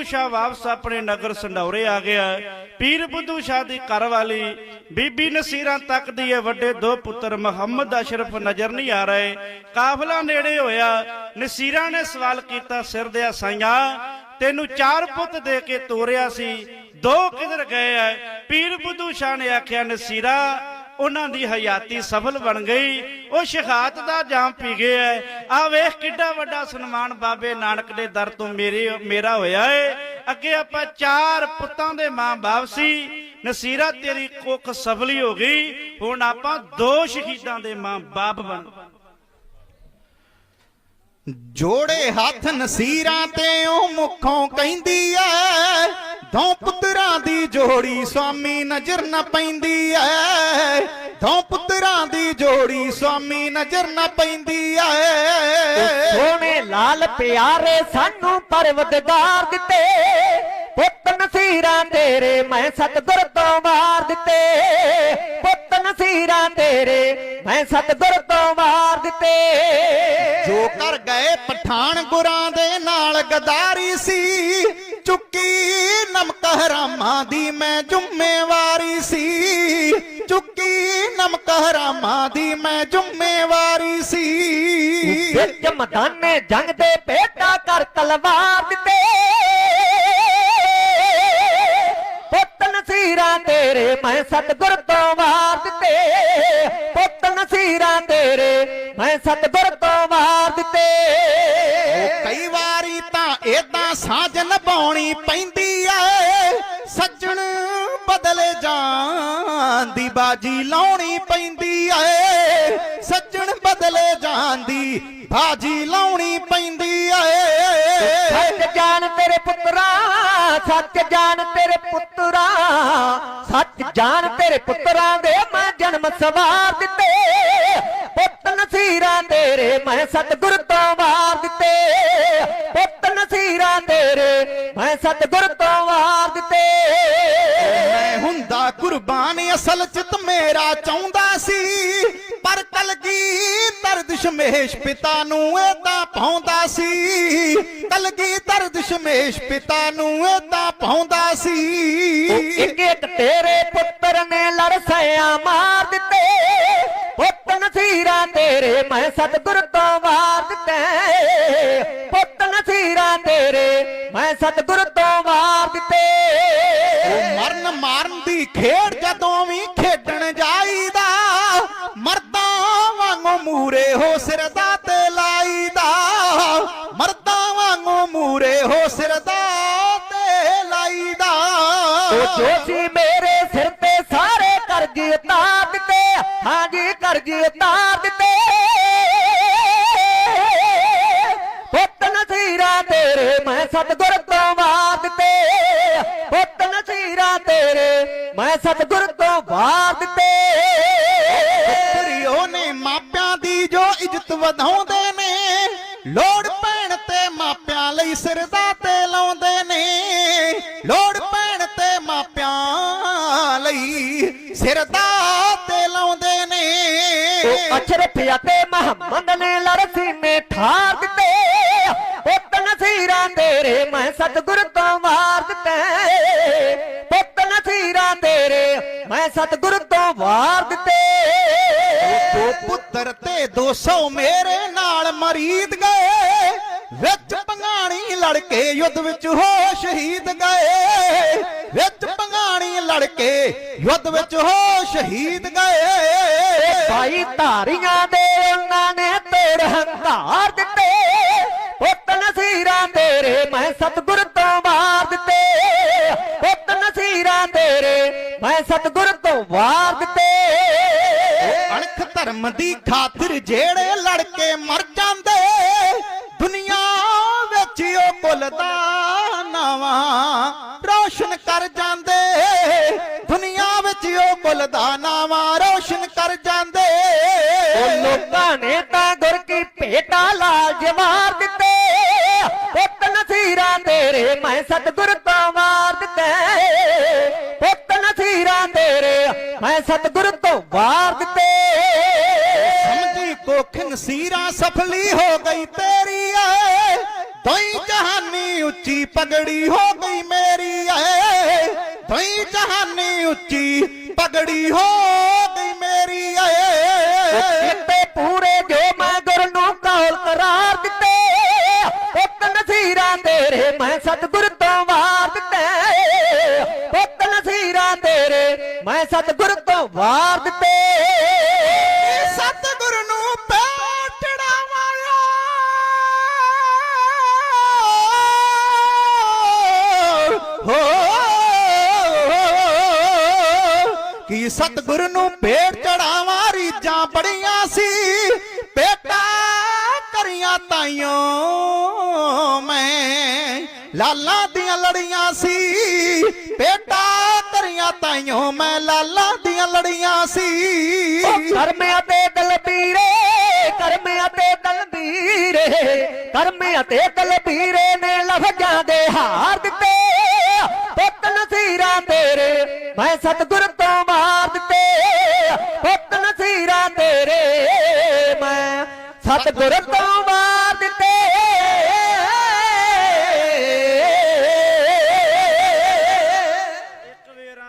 ਬੁੱਧੂ ਸ਼ਾਹ ਵਾਪਸ ਆਪਣੇ ਨਗਰ ਸੰਡੌਰੇ ਆ ਗਿਆ। ਪੀਰ ਬੁੱਧੂ ਸ਼ਾਹ ਦੀ ਘਰ ਵਾਲੀ ਬੀਬੀ ਨਸੀਰਾਂ ਤੱਕਦੀ ਹੈ ਵੱਡੇ ਦੋ ਪੁੱਤਰ ਮੁਹੰਮਦ ਅਸ਼ਰਫ ਨਜ਼ਰ ਨਹੀਂ ਆ ਰਹੇ। ਕਾਫਲਾ ਨੇੜੇ ਹੋਇਆ। ਨਸੀਰਾਂ ਨੇ ਸਵਾਲ ਕੀਤਾ, ਸਿਰ ਦੇ ਸਾਈਆਂ ਤੈਨੂੰ ਚਾਰ ਪੁੱਤ ਦੇ ਕੇ ਤੋਰਿਆ ਸੀ। ਦੋ ਕਿਧਰ ਗਏ ਐ? ਪੀਰ ਬੁੱਧੂ ਸ਼ਾਹ ਨੇ ਆਖਿਆ, ਨਸੀਰਾ ਉਹਨਾਂ ਦੀ ਹਯਾਤੀ ਸਫਲ ਬਣ ਗਈ। ਉਹ ਸ਼ਹਾਦਤ ਦਾ ਜਾਮ ਪੀ ਗਏ ਐ। ਆ ਵੇਖ ਕਿੱਡਾ ਵੱਡਾ ਸਨਮਾਨ ਬਾਬੇ ਨਾਨਕ ਦੇ ਦਰ ਤੋਂ ਮੇਰੇ, ਮੇਰਾ ਹੋਇਆ ਏ। ਅੱਗੇ ਆਪਾਂ ਚਾਰ ਪੁੱਤਾਂ ਦੇ ਮਾਂ-ਬਾਪ ਸੀ। ਨਸੀਰਾ ਤੇਰੀ ਕੁੱਖ ਸਫਲੀ ਹੋ ਗਈ। ਹੁਣ ਆਪਾਂ ਦੋ ਸ਼ਹੀਦਾਂ ਦੇ ਮਾਂ-ਬਾਪ ਬਣ ਜੋੜੇ ਹੱਥ ਨਸੀਰਾਂ ਤੇ ਉਹ ਮੁਖੋਂ ਕਹਿੰਦੀ ਐ। ਦੋ ਪੁੱਤਰਾਂ ਦੀ ਜੋੜੀ ਸਵਾਮੀ ਨਜ਼ਰ ਨਾ ਪੈਂਦੀ ਐ। ਦੋ ਪੁੱਤਰਾਂ ਦੀ ਜੋੜੀ ਸਵਾਮੀ ਨਜ਼ਰ ਨਾ ਪੈਂਦੀ ਐ। ਸੋਹਣੇ ਲਾਲ ਪਿਆਰੇ ਸਾਨੂੰ ਪਰਵਤਗਾਰ ਦਿੱਤੇ। ਪੁੱਤ ਨਸੀਰਾਂ ਤੇਰੇ ਮੈਂ ਸਤਿਗੁਰ ਤੋਂ ਵਾਰ ਦਿੱਤੇ। ਪੁੱਤ ਨਸੀਰਾਂ ਤੇਰੇ ਮੈਂ ਸਤਿਗੁਰ ਤੋਂ ਵਾਰ ਦਿੱਤੇ। ਜੋ ਕਰ ਗਏ ਪਠਾਨ ਗੁਰਾਂ ਦੇ ਨਾਲ ਗਦਾਰੀ ਸੀ। ਚੁੱਕੀ ਨਮਕ ਹਰਾਮਾਂ ਦੀ ਮੈਂ ਜ਼ਿੰਮੇਵਾਰੀ ਸੀ। ਚੁੱਕੀ ਨਮਕ ਹਰਾਮਾਂ ਦੀ ਮੈਂ ਜ਼ਿੰਮੇਵਾਰੀ ਸੀ। ਵਿੱਚ ਮੈਦਾਨੇ ਜੰਗ ਦੇ ਬੇਟਾ ਕਰ ਤਲਵਾਰ ਦਿੱਤੇ। ਪੁੱਤ ਨਸੀਰਾਂ ਤੇਰੇ ਮੈਂ ਸਤਿਗੁਰ ਤੋਂ ਵਾਰ ਦਿੱਤੇ। ਪੁੱਤ ਸੀਰਾ ਤੇਰੇ ਮੈਂ ਸਤਿਗੁਰ ਤੋਂ ਵਾਰ ਦਿੱਤੇ। ਨਿਭਾਉਣੀ ਪੈਂਦੀ ਐ ਸੱਜਣ ਬਦਲੇ ਜਾਣ ਦੀ ਬਾਜੀ ਲਾਉਣੀ ਪੈਂਦੀ ਐ ਸੱਜਣ ਬਦਲੇ ਜਾਣ ਦੀ ਬਾਜੀ ਲਾਉਣੀ ਪੈਂਦੀ ਐ ਸੱਚ ਜਾਣ ਤੇਰੇ ਪੁੱਤਰਾ, ਸੱਚ ਜਾਣ ਤੇਰੇ ਪੁੱਤਰਾ, ਸੱਚ ਜਾਣ ਤੇਰੇ ਪੁੱਤਰਾਂ ਦੇ ਮੈਂ ਜਨਮ ਸਵਾਰ ਦਿੱਤੇ। ਪੁੱਤ ਨਸੀਰਾਂ ਤੇਰੇ ਮੈਂ ਸਤਗੁਰ ਤੋਂ ਵਾਰ ਦਿੱਤੇ। ਨਸੀਰਾਂ ਤੇਰੇ ਮੈਂ ਸਤਿਗੁਰ ਤੋਂ ਵਾਰ ਦਿੱਤੇ। ਮੈਂ ਹੁੰਦਾ ਕੁਰਬਾਨ ਅਸਲ ਚ ਤ ਮੇਰਾ ਚਾਹੁੰਦਾ ਸੀ ਪਰ ਕਲਗੀ ਦਰਦ ਸ਼ਮੇਸ਼ ਪਿਤਾ ਨੂੰ ਏਦਾਂ ਪਾਉਂਦਾ ਸੀ। ਕਲਗੀ ਦਰਦ ਸ਼ਮੇਸ਼ ਪਿਤਾ ਨੂੰ ਏਦਾਂ ਪਾਉਂਦਾ ਸੀ। ਇੱਕ ਇੱਕ ਤੇਰੇ ਪੁੱਤਰ ਨੇ ਲੜ ਸਿਆ ਮਾਰ ਦਿੱਤੇ। ਪੁੱਤ ਨਸੀਰਾਂ ਤੇਰੇ ਮੈਂ ਸਤਿਗੁਰ ਤੋਂ ਵਾਰ ਦਿੱਤੇ। ਪੁੱਤ ਨਸੀਰਾਂ ਤੇਰੇ ਮੈਂ ਸਤਿਗੁਰ ਤੋਂ ਵਾਰ ਦਿੱਤੇ। ਉਹ ਮਰਨ ਮਾਰਨ ਦੀ ਖੇਡ ਜਦੋਂ ਵੀ ਖੇਡਣ ਜਾਈਦਾ ਮਰਦਾਂ ਵਾਂਗੂ ਮੂਰੇ ਹੋ ਸਿਰ ਦਾ ਤੇ ਲਾਈਦਾ। ਮਰਦਾਂ ਵਾਂਗੂ ਮੂਰੇ ਹੋ ਸਿਰ ਦਾ ਤੇ ਲਾਈਦਾ। ਉਹ ਜੋਸ਼ੀ ਮੇਰੇ ਸਿਰ ਤੇ ਸਾਰੇ ਕਰਜ਼ ਉਤਾਰ ਦਿੱਤੇ ਹਾਂਜੀ ਕਰਜ਼ ਉਤਾਰ ਦਿੱਤੇ। ਸਤਿਗੁਰ ਤੋਂ ਵਾਰ ਦਿੱਤੇ। ਪੁੱਤ ਨਸੀਰਾਂ ਤੇਰੇ ਮੈਂ ਸਤਿਗੁਰ ਤੋਂ ਵਾਰ ਦਿੱਤੇ। ਪੁੱਤਰਿਓ ਨੇ ਮਾਪਿਆਂ ਦੀ ਜੋ ਇੱਜ਼ਤ ਵਧਾਉਂਦੇ ਨੇ ਲੋੜ ਪੈਣ ਤੇ ਮਾਪਿਆਂ ਲਈ ਸਿਰਦਾ ਤੇ ਲਾਉਂਦੇ ਨੇ। ਲੋੜ ਪੈਣ ਤੇ ਮਾਪਿਆਂ ਲਈ ਸਿਰਦਾ ਤੇ ਲਾਉਂਦੇ ਨੇ। ਉਹ ਅਸ਼ਰਫ ਅਤੇ ਮੁਹੰਮਦ ਨੇ ਲੜ ਸੀਨੇ ਠਾਰ ਦਿੱਤੇ ਪੁੱਤ ਨਸੀਰਾਂ ਤੇਰੇ ਮੈਂ ਸਤਿਗੁਰ ਤੋਂ ਵਾਰ ਦਿੱਤੇ ਪੁੱਤ ਨਸੀਰਾਂ ਤੇਰੇ ਮੈਂ ਸਤਿਗੁਰ ਤੋਂ ਵਾਰ ਦਿੱਤੇ ਦੋ ਪੁੱਤਰ ਤੇ 200 ਮੇਰੇ ਨਾਲ ਮਰੀਦ ਗਏ। ਵਿੱਚ ਪੰਗਾਣੀ ਲੜ ਕੇ ਯੁੱਧ ਵਿੱਚ ਹੋ ਸ਼ਹੀਦ ਗਏ। ਵਿੱਚ ਪੰਗਾਣੀ ਲੜ ਕੇ ਯੁੱਧ ਵਿੱਚ ਹੋ ਸ਼ਹੀਦ ਗਏ। ਭਾਈ ਧਾਰੀਆਂ ਦੇ ਉਹਨਾਂ ਨੇ ਤੋੜ ਹੰਕਾਰ ਦਿੱਤੇ। ਨਸੀਰਾਂ ਤੇਰੇ ਮੈਂ ਸਤਿਗੁਰ ਤੋਂ ਵਾਰ ਦਿੱਤੇ। ਪੁੱਤ ਨਸੀਰਾਂ ਤੇਰੇ ਮੈਂ ਸਤਿਗੁਰ ਤੋਂ ਵਾਰ ਦਿੱਤੇ। ਅਣਖ ਧਰਮ ਦੀ ਖਾਤਰ ਜਿਹੜੇ ਲੜ ਕੇ ਮਰ ਜਾਂਦੇ ਦੁਨੀਆ ਵਿੱਚ ਉਹ ਕੁੱਲ ਦਾ ਨਾਵਾਂ ਰੋਸ਼ਨ ਕਰ ਜਾਂਦੇ। ਦੁਨੀਆ ਵਿੱਚ ਉਹ ਕੁੱਲ ਦਾ ਨਾਵਾਂ ਰੋਸ਼ਨ ਕਰ ਜਾਂਦੇ। ਉਹ ਲੋਕਾਂ ਨੇ ਤਾਂ ਗੁਰ ਕੀ ਭੇਟਾ ਲਾਲ ਨਸੀਰਾਂ ਤੇਰੇ ਮੈਂ ਸਤਿਗੁਰ ਤੋਂ ਵਾਰ ਦਿੱਤੇ ਪੁੱਤ ਨਸੀਰਾਂ ਤੇਰੇ ਮੈਂ ਸਤਿਗੁਰ ਤੋਂ ਵਾਰ ਦਿੱਤੇ ਸਮਝੀ ਕੋਖ ਨਸੀਰਾਂ ਸਫਲੀ ਹੋ ਗਈ ਤੇਰੀ ਐ। ਦੋਈ ਜਹਾਨੀ ਉੱਚੀ ਪਗੜੀ ਹੋ ਗਈ ਮੇਰੀ ਏ ਦੋਈ ਜਹਾਨੀ ਉੱਚੀ ਪਗੜੀ ਹੋ ਗਈ ਮੇਰੀ ਏ ਨਸੀਰਾਂ ਤੇਰੇ ਮੈਂ ਸਤਿਗੁਰ ਤੋਂ ਵਾਰ ਦਿੱਤੇ। ਪੁੱਤ ਨਸੀਰਾਂ ਤੇਰੇ ਮੈਂ ਸਤਿਗੁਰ ਤੋਂ ਵਾਰ ਦਿੱਤੇ। ਸਤਿਗੁਰ ਨੂੰ ਪੈਰ ਹੋ ਕੀ ਸਤਿਗੁਰ ਨੂੰ ਭੇਟ ਚੜਾਵਾਂ ਰੀਜਾਂ ਬੜੀਆਂ ਸੀ। ਬੇਟਾ ਕਰੀਆਂ ਤਾਈਓ। ਮੈਂ ਲਾਲਾਂ ਦੀਆਂ ਲੜੀਆਂ ਸੀ, ਬੇਟਾ ਕਰੀਆਂ ਤਾਈਓ ਮੈਂ ਲਾਲਾਂ ਦੀਆਂ ਲੜੀਆਂ ਸੀ। ਕਰਮ ਅਤੇ ਦਲਬੀਰੇ ਕਰਮ ਅਤੇ ਦਲਬੀਰੇ ਕਰਮ ਅਤੇ ਦਲਬੀਰੇ ਨੇ ਲਫ਼ਜ਼ਾਂ ਦੇ ਹਾਰ ਦਿੱਤੇ। ਪੁੱਤ ਨਸੀਰਾਂ ਤੇਰੇ, ਮੈਂ ਸਤਿਗੁਰ ਤੋਂ ਮਾਰ ਦਿੱਤੇ। ਪੁੱਤ ਨਸੀਰਾਂ ਤੇਰੇ, ਮੈਂ ਸਤਿਗੁਰ ਤੋਂ ਮਾਰ